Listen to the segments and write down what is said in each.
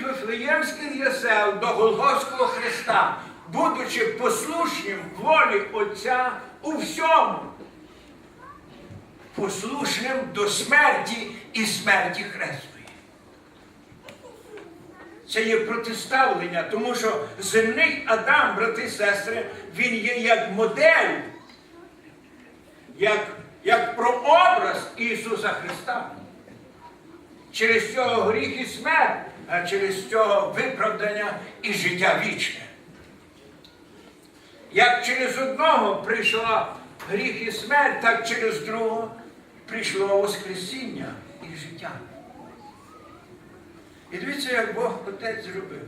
Вифлеємських ясел до Голгофського Христа, будучи послушним волі Отця у всьому. Послушним до смерті і смерті Хрестої. Це є протиставлення, тому що земний Адам, брати і сестри, він є як модель, як, як прообраз Ісуса Христа. Через цього гріх і смерть, а через цього виправдання і життя вічне. Як через одного прийшла гріх і смерть, так через другого прийшло Воскресіння і життя. І дивіться, як Бог Отець зробив.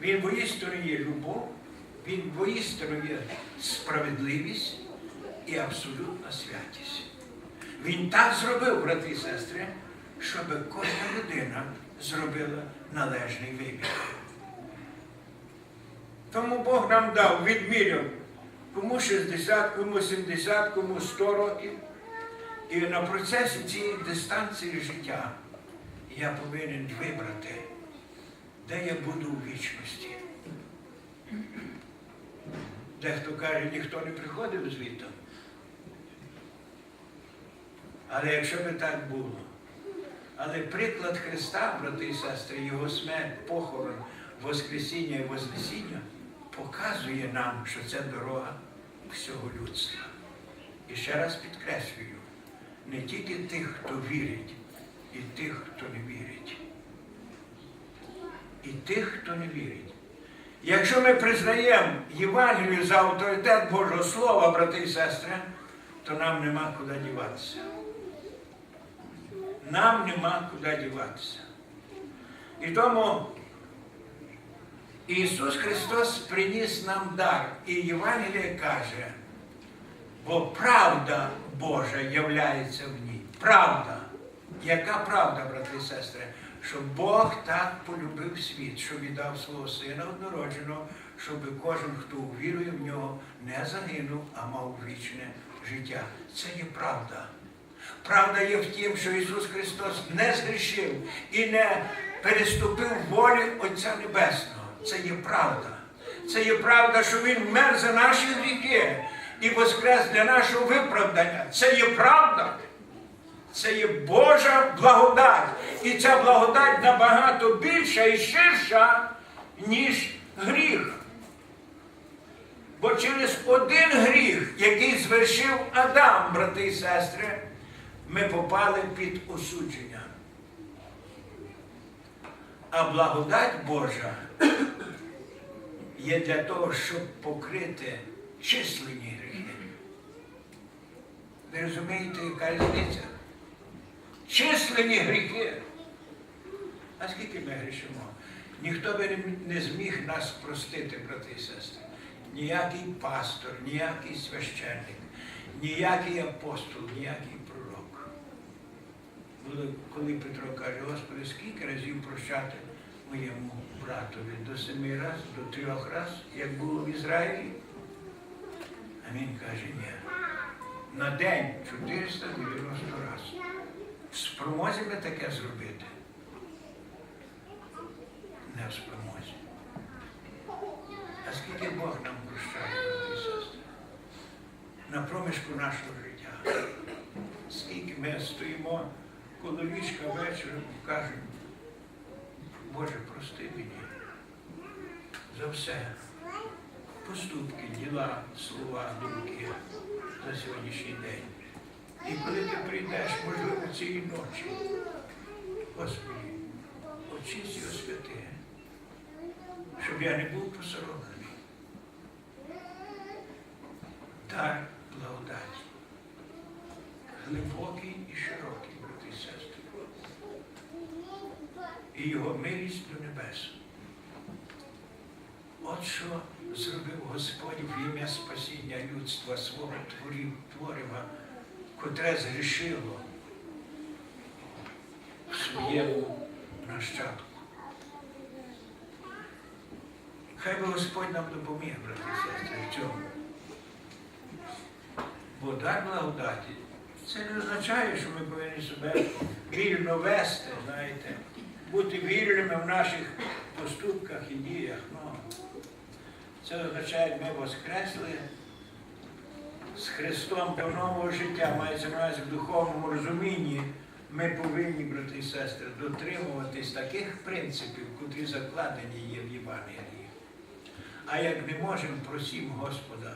Він воістину любов, він воістину є справедливість і абсолютна святість. Він так зробив, брати і сестри, щоб кожна людина зробила належний вибір. Тому Бог нам дав відміряв кому 60, кому 70, кому 100 років. І на процесі цієї дистанції життя я повинен вибрати, де я буду у вічності. Дехто каже, ніхто не приходив звідти. Але якщо би так було, але приклад Христа, брати і сестри, Його смерть, похорон, Воскресіння і Вознесіння показує нам, що це дорога всього людства. І ще раз підкреслюю, не тільки тих, хто вірить, і тих, хто не вірить. І тих, хто не вірить. Якщо ми признаємо Євангелію за авторитет Божого Слова, брати і сестри, то нам нема куди діватися. Нам нема куди діватися. І тому Ісус Христос приніс нам дар. І Євангеліє каже, бо правда Божа являється в ній. Правда. Яка правда, брати і сестри? Що Бог так полюбив світ, що віддав свого сина однородженого, щоб кожен, хто увірує в нього, не загинув, а мав вічне життя. Це є правда. Правда є в тім, що Ісус Христос не згрішив і не переступив волі Отця Небесного. Це є правда. Це є правда, що Він вмер за наші гріхи і воскрес для нашого виправдання. Це є правда. Це є Божа благодать. І ця благодать набагато більша і ширша, ніж гріх. Бо через один гріх, який звершив Адам, брати і сестри, ми попали під осудження. А благодать Божа є для того, щоб покрити численні гріхи. Ви розумієте, яка різниця? Численні гріхи. А скільки ми грішимо? Ніхто би не- зміг нас простити, брати і сестри. Ніякий пастор, ніякий священник, ніякий апостол, ніякий коли Петро каже, Господи, скільки разів прощати моєму братові? До семи разів, до трьох разів, як було в Ізраїлі? А він каже, ні. На день 490 разів. В спромозі ми таке зробити? Не в спромозі. А скільки Бог нам прощає, сестри? На проміжку нашого життя. Скільки ми стоїмо коло ліжка вечором і кажемо, Боже, прости мені за все. Поступки, діла, слова, думки за сьогоднішній день. І коли ти прийдеш, можливо, цієї ночі, Господи, очись його святи, щоб я не був посоромлений. Дар благодаті. Глибокий і широкий, брати і сестри. І його милість до небес. От що зробив Господь в ім'я спасіння людства свого творів, творива, котре згрішило своєму нащадку. Хай би Господь нам допоміг, брати і сестри, в цьому. Бо дар благодаті це не означає, що ми повинні себе вільно вести, знаєте, бути вільними в наших поступках і діях. Ну, це означає, ми воскресли з Христом до нового життя, мається на в духовному розумінні. Ми повинні, брати і сестри, дотримуватись таких принципів, котрі закладені є в Євангелії. А як не можемо, просимо Господа,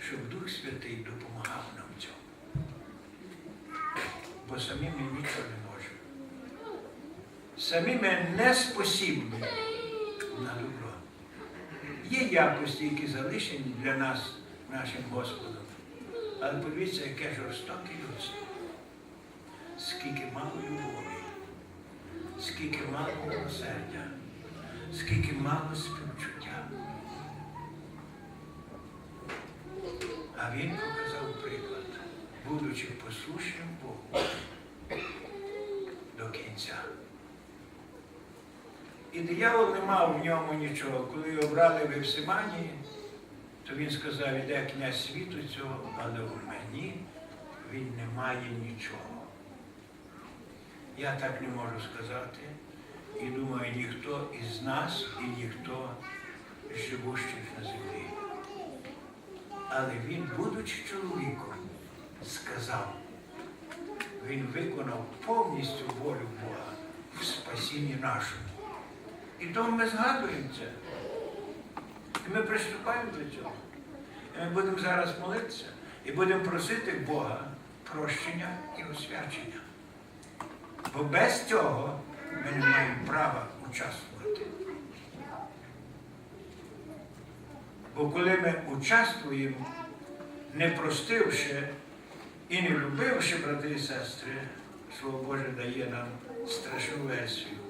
щоб Дух Святий допомагав нам в цьому. Бо самі ми нічого не можемо. Самі ми не спосібні на добро. Є якості, які залишені для нас нашим Господом. Але подивіться, яке жорстоке людство. Скільки мало любові, скільки мало милосердя, скільки мало співчуття. А він показав приклад, будучи послушним Богу до кінця. І диявол не мав в ньому нічого. Коли його брали в Евсиманії, то він сказав, іде князь світу цього, але у мені він не має нічого. Я так не можу сказати. І думаю, ніхто із нас і ніхто з живущих на землі. Але він, будучи чоловіком, сказав, він виконав повністю волю Бога в спасінні нашому. І тому ми згадуємо це. І ми приступаємо до цього. І ми будемо зараз молитися і будемо просити Бога прощення і освячення. Бо без цього ми не маємо права участвувати. Бо коли ми участвуємо, не простивши і не любивши, брати і сестри, Слово Боже дає нам страшну версію.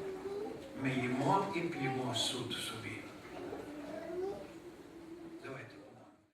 Ми їмо і п'ємо суд собі.